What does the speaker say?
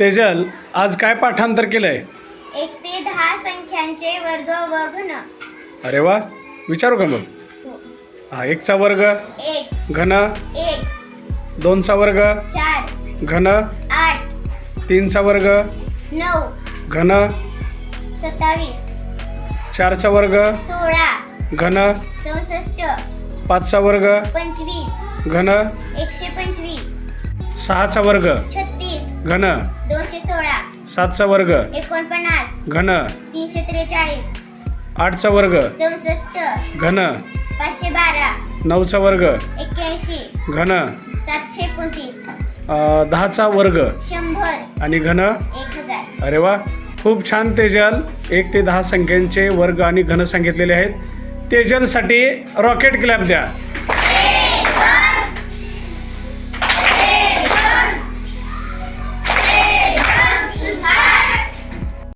तेजल आज काय पाठांतर केलंय? एक ते दहा संख्यांचे वर्ग व घन अरे वा विचारू का मग? हो. हा एकचा वर्ग एक घन एक दोनचा वर्ग चार घन आठ तीनचा वर्ग नऊ घन सत्तावीस चारचा वर्ग सोळा घन चौसष्ट पाचचा वर्ग पंचवीस घन एकशे पंचवीस सहाचा वर्ग. छत्तीस घन. दोनशे सोळा. सातचा वर्ग. एकोणपन्नास. घन. तीनशे त्रेचाळीस. आठचा वर्ग. चौसष्ट. घन. पाचशे बारा. नऊचा वर्ग. एक्क्याऐंशी. घन. सातशे एकोणतीस. अ, दहाचा वर्ग. शंभर. आणि घन? एक हजार. अरे वा. खूप छान तेजल. एक ते दहा संख्यांचे वर्ग आणि घन सांगितलेले आहेत. तेजलसाठी रॉकेट क्लॅप द्या.